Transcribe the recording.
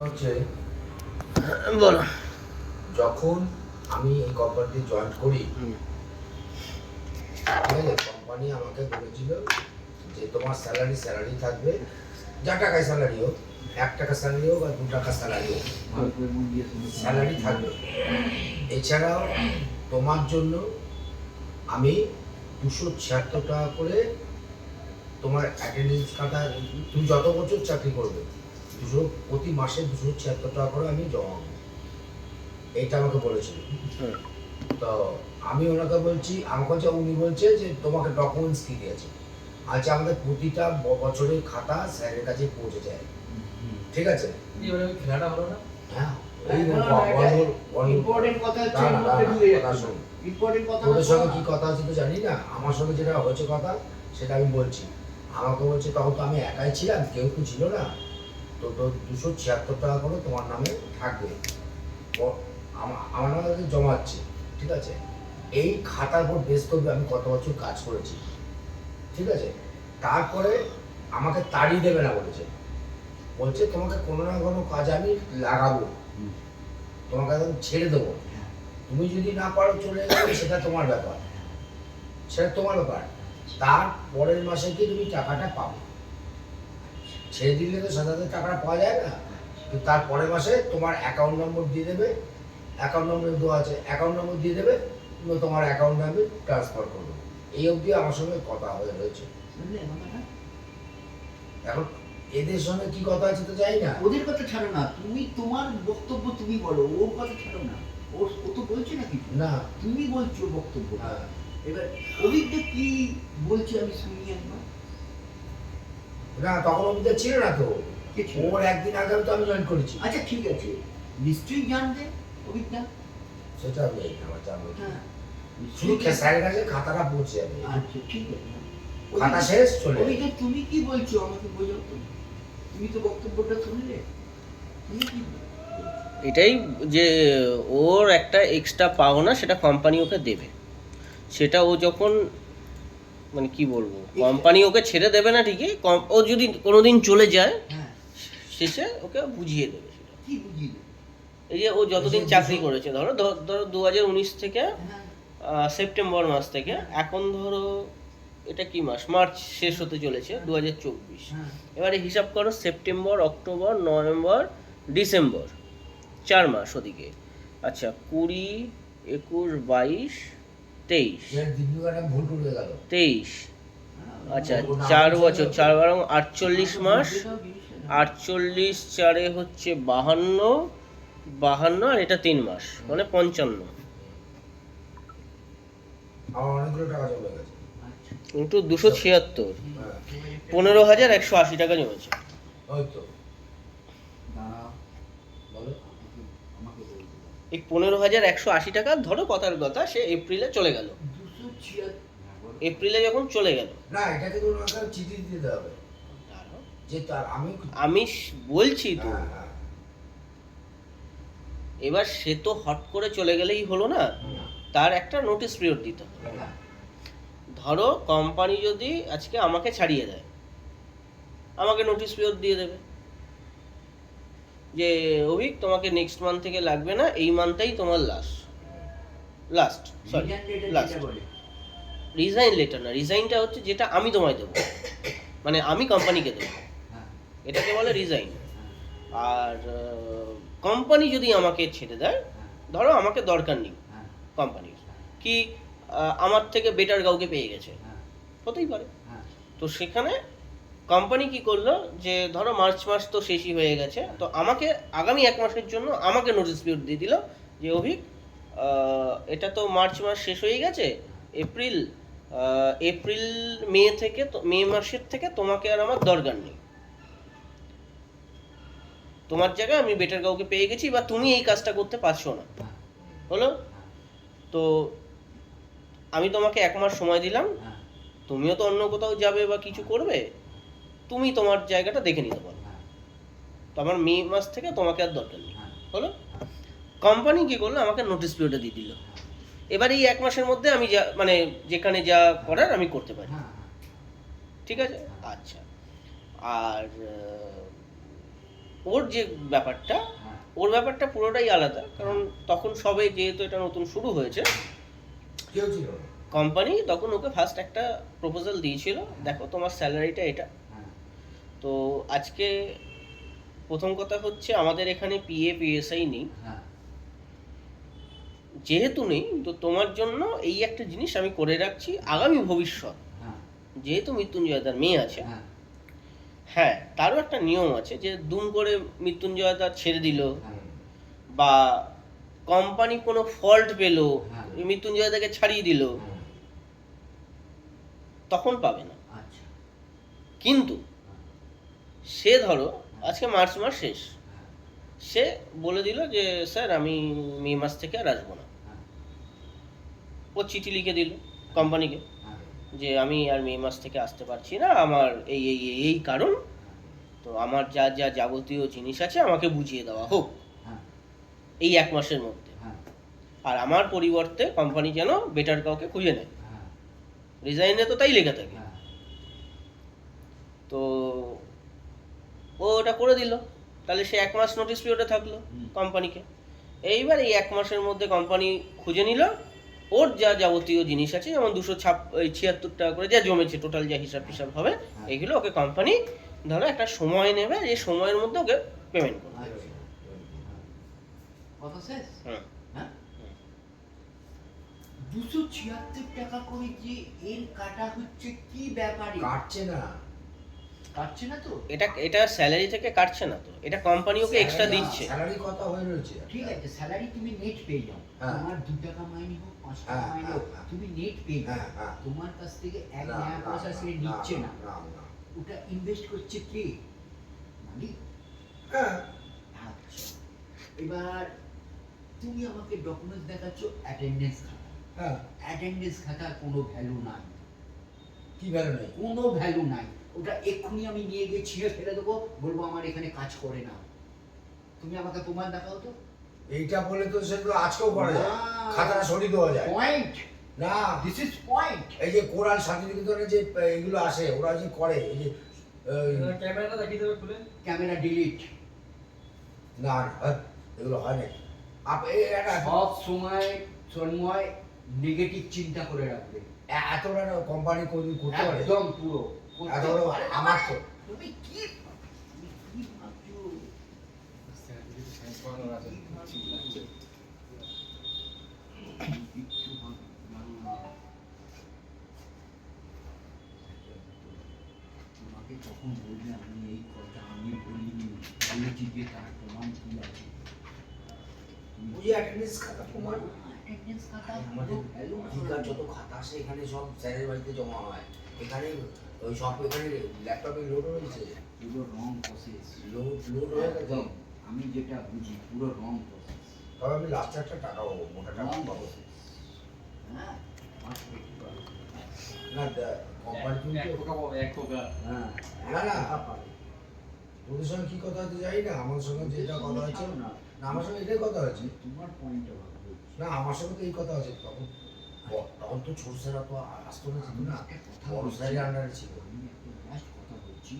হচ্ছে বলো যখন আমি এই কোম্পানিতে জয়েন করি। ঠিক আছে কোম্পানি আমাকে বলেছিল যে তোমার স্যালারি স্যালারি থাকবে যা টাকায় স্যালারি হোক এক টাকা স্যালারি হোক আর দু টাকা স্যালারি হোক স্যালারি থাকবে এছাড়াও তোমার জন্য আমি দুশো ছিয়াত্তর টাকা করে তোমার অ্যাটেন্ডেন্স কাটা তুমি যত বছর চাকরি করবে দুশো প্রতি মাসে দুশো ছিয়াত্তর টাকা করে আমি জমা এইটা আমাকে বলেছিল। তো আমি ওনাকে বলছি আমাকে হচ্ছে উনি বলছে যে তোমাকে ডকুমেন্টস কি দিয়েছে? আচ্ছা আমাদের প্রতিটা বছরের খাতা স্যারের কাছে পৌঁছে যায়। ঠিক আছে? খেলাটা হলো না? হ্যাঁ তোদের সঙ্গে কি কথা আছে তো জানি না। আমার সঙ্গে যেটা হয়েছে কথা সেটা আমি বলছি। আমাকে বলছে তখন তো আমি একাই ছিলাম কেউ তো ছিল না। তো তো দুশো ছিয়াত্তর টাকা করে তোমার নামে থাকবে। আমার নামে জমাচ্ছে ঠিক আছে? এই খাতার উপর বেশ করবে আমি কত বছর কাজ করেছি, ঠিক আছে? তারপরে আমাকে তাড়িয়ে দেবে না বলেছে। বলছে, তোমাকে কোনো না কোনো কাজ আমি লাগাবো। তোমাকে একদম ছেড়ে দেবো। তুমি যদি না পারো চলে যাবে, সেটা তোমার ব্যাপার। সেটা তোমার ব্যাপার। তার পরের মাসে কি তুমি টাকাটা পাবে। ছেড়ে দিলে তো সাথে সাথে টাকাটা পাওয়া যায় না। তো তার পরের মাসে তোমার অ্যাকাউন্ট নম্বর দিয়ে দেবে। অ্যাকাউন্ট নম্বর দেওয়া আছে অ্যাকাউন্ট নম্বর দিয়ে দেবে তুমি তোমার অ্যাকাউন্টে আমি ট্রান্সফার করব। এই অবধি আমার সঙ্গে কথা হয়ে রয়েছে। এখন এদের সঙ্গে কি কথা আছে তো জানি না। ওদের কথা ছাড়ো না তুমি তোমার বক্তব্য তুমি বলো ওর কথা ছাড়ো না। ওর ও তো বলছে না কিছু না। তুমি বলছো বক্তব্য। হ্যাঁ। এবার অভিজ্ঞ কি বলছে আমি শুনি একবার। না তখন অভিযোগ ছিল না তো। কে ওর একদিন আগে তো আমি জয়েন করেছি। আচ্ছা ঠিক আছে। নিশ্চয়ই জানবে অভিজ্ঞা সেটা আমি আমার জানব হ্যাঁ। শুধু স্যারের কাছে খাতাটা পৌঁছে যাবে আচ্ছা ঠিক আছে। খাতা শেষ চলে। অভিজ্ঞ তুমি কি বলছো? আমাকে বোঝাও তো। তুমি তো বক্তব্যটা শুনলে। তুমি কি এটাই যে ওর একটা এক্সট্রা পাওনা সেটা কোম্পানি ওকে দেবে। সেটা ও যখন মানে কি বলব? কোম্পানি ওকে ছেড়ে দেবে না ঠিকই ও যদি কোনোদিন চলে যায় হ্যাঁ। শেষে ওকে বুঝিয়ে দেবে সেটা। কি বুঝিয়ে এই যে ও যতদিন চাকরি করেছে ধরো ধরো দু হাজার উনিশ থেকে হ্যাঁ। সেপ্টেম্বর মাস থেকে এখন ধরো এটা কি মাস? মার্চ শেষ হতে চলেছে দু হাজার চব্বিশ। হ্যাঁ। এবারে হিসাব করো সেপ্টেম্বর অক্টোবর নভেম্বর ডিসেম্বর চার মাস ওদিকে। আচ্ছা কুড়ি একুশ বাইশ তেইশ। তেইশ। আচ্ছা চার বছর চার বারো আটচল্লিশ মাস। আটচল্লিশ চারে হচ্ছে বাহান্ন বাহান্ন আর এটা তিন মাস মানে পঞ্চান্ন। কিন্তু দুশো ছিয়াত্তর। হ্যাঁ। পনেরো হাজার একশো আশি টাকা জমেছে। এই পনেরো হাজার একশো আশি টাকা ধরো কথার কথা সে এপ্রিলে চলে গেল। এপ্রিলে যখন চলে গেল। না এটাকে চিঠি দিতে হবে। যে তার আমি আমি বলছি তো। এবার সে তো হট করে চলে গেলেই হলো না? তার একটা নোটিশ পিরিয়ড দিতে হবে। ধরো কোম্পানি যদি আজকে আমাকে ছাড়িয়ে দেয় আমাকে নোটিশ পিরিয়ড দিয়ে দেবে। যে অভিক তোমাকে নেক্সট মান্থ থেকে লাগবে না এই মান্থেই তোমার last last sorry last resign letter না রিজাইনটা হচ্ছে যেটা আমি তোমায় দেবো। মানে আমি কোম্পানিকে দেবো। হ্যাঁ, এটাকে বলে রিজাইন হ্যাঁ, আর কোম্পানি যদি আমাকে ছেড়ে দেয় হ্যাঁ, ধরো আমাকে দরকার নেই কোম্পানির কি আমার থেকে বেটার কাউকে পেয়ে গেছে? হতেই পারে। তো সেখানে কোম্পানি কি করল যে ধরো মার্চ মাস তো শেষই হয়ে গেছে তো আমাকে আগামী এক মাসের জন্য আমাকে নোটিস পিরিয়ড দিয়ে দিল যে অভিক এটা তো মার্চ মাস শেষ হয়ে গেছে এপ্রিল এপ্রিল মে থেকে তো- মে মাসের থেকে তোমাকে আর আমার দরকার নেই। তোমার জায়গায় আমি বেটার কাউকে পেয়ে গেছি বা তুমি এই কাজটা করতে পারছ না। হলো? তো আমি তোমাকে এক মাস সময় দিলাম হ্যাঁ, তুমিও তো অন্য কোথাও যাবে বা কিছু করবে তুমি তোমার জায়গাটা দেখে নিতে পারো। হ্যাঁ, তো আমার মে মাস থেকে তোমাকে আর দরকার নেই। হ্যাঁ, হলো? কোম্পানি কি করল? আমাকে নোটিস পিরিয়ডে দিয়ে দিল। এবার এই এক মাসের মধ্যে আমি যা মানে যেখানে যা করার আমি করতে পারি। হ্যাঁ, ঠিক আছে? আচ্ছা। আর ওর যে ব্যাপারটা ওর ব্যাপারটা পুরোটাই আলাদা। কারণ তখন সবে যেহেতু এটা নতুন শুরু হয়েছে কোম্পানি তখন ওকে ফার্স্ট একটা প্রপোজাল দিয়েছিল দেখো তোমার স্যালারিটা এটা। তো আজকে প্রথম কথা হচ্ছে আমাদের এখানে পিএ পিএসআই নেই। হ্যাঁ। যেহেতু নেই তো তোমার জন্য এই একটা জিনিস আমি করে রাখছি আগামী ভবিষ্যৎ। হ্যাঁ। যেহেতু মৃত্যুঞ্জয় তার মেয়ে আছে। হ্যাঁ। হ্যাঁ তারও একটা নিয়ম আছে যে দুম করে মৃত্যুঞ্জয় তার ছেড়ে দিল বা কোম্পানি কোনো ফল্ট পেল। মৃত্যুঞ্জয় তাকে ছাড়িয়ে দিল তখন পাবে না। আচ্ছা। কিন্তু সে ধরো, আজকে মার্চ মাস শেষ। সে বলে দিল যে, স্যার, আমি মে মাস থেকে আর আসব না। ও চিঠি লিখে দিল কোম্পানিকে যে, আমি আর মে মাস থেকে আসতে পারছি না। আমার এই এই, এই- কারণ, তো আমার যা যা যাবতীয় জিনিস আছে আমাকে বুঝিয়ে দেওয়া হোক। এই এক মাসের মধ্যে। আর আমার পরিবর্তে কোম্পানি যেন বেটার কাউকে খুঁজে নেয়। রিজাইনে তো তাই লেখা থাকে। তো ও ওটা করে দিল। তাহলে সে এক মাস নোটিস পিরিয়ডে থাকল কোম্পানিকে এইবার এই এক মাসের মধ্যে কোম্পানি খুঁজে নিল। ওর যা যাবতীয় জিনিস আছে যেমন দুশো ছাপ ছিয়াত্তর টাকা করে যা জমেছে টোটাল যা হিসাব টিসাব হবে হ্যাঁ। এগুলো ওকে কোম্পানি ধরো একটা সময় নেবে এই সময়ের মধ্যে ওকে পেমেন্ট করবে। আচ্ছা হুম। হ্যাঁ? দুশো ছিয়াত্তর টাকা করে যে এর কাটা হচ্ছে কি ব্যাপারে? কাটছে না। কাটছে না তো? এটা এটা স্যালারি থেকে কাটছে না তো। এটা কোম্পানি ওকে এক্সট্রা দিচ্ছে। স্যালারি কথা হয়ে রয়েছে? ঠিক আছে স্যালারি তুমি নেট পেয়ে যাও। হ্যাঁ। তোমার দু টাকা মাইনে হোক পাঁচ টাকা হ্যাঁ, মাইনে হ্যাঁ, হোক। তুমি নেট পেয়ে যাও। হ্যাঁ হ্যাঁ। তোমার কাছ থেকে এক নয়া পয়সা সে নিচ্ছে না। ওটা ইনভেস্ট করছে কে? মালিক হ্যাঁ। আচ্ছা। এবার তুমি আমাকে ডকুমেন্টস দেখাচ্ছ অ্যাটেন্ডেন্স খাতা। হ্যাঁ। অ্যাটেন্ডেন্স খাতার কোনো ভ্যালু নাই। কি ভ্যালু নেই? কোনো ভ্যালু নাই। ওটা এক্ষুনি আমি নিয়ে গিয়ে ছিঁড়ে ফেলে দেবো বলব আমার এখানে কাজ করে না। তুমি আমাকে প্রমাণ দেখাও তো। এইটা বলে তো সেগুলো আজকেও করা যায়। না। খাতাটা সরিয়ে দেওয়া যায়। পয়েন্ট না। দিস ইজ পয়েন্ট এই যে কোরআন সার্টিফিকেটে যে এগুলো আসে ওরা যে করে এই যে এই, ক্যামেরাটা দেখিয়ে দেবে খুলে। ক্যামেরা ডিলিট না এগুলো হয় না। আপ এই একটা সব সময় সন্ময় নেগেটিভ চিন্তা করে রাখবে। এত বড় কোম্পানি করতে পারে? একদম পুরো এত বড় আমার তো। তুমি কি। তোমাকে বলবে আমি এই কথা আমি বলিনি। বলেছি যে তার প্রমাণ কি আছে? অ্যাটেন্ডেন্স খাতা খাতা আমাদের যত খাতা আসে এখানে সব স্যারের বাড়িতে জমা হয়। এখানে ওই সব এখানে ল্যাপটপে লোড হয়েছে। পুরো রং প্রসেস লোড লোড হয়ে গেছে। আমি যেটা বুঝি পুরো রং প্রসেস তবে আমি লাস্টে একটা টাকা পাবো মোটা টাকা পাবো। হ্যাঁ টাকা। হ্যাঁ না, না। তোদের সঙ্গে কি কথা না আমার সঙ্গে যেটা কথা হয়েছে না। না আমার সঙ্গে এটাই কথা হয়েছে। তোমার পয়েন্টটা ভালো। না, আমার সঙ্গে তো এই কথা হয়েছে তখন তখন তো ছোট স্যারা তো আসতো না ছিল না, বড়। স্যারের আন্ডারে ছিল আমি একটা কথা বলছি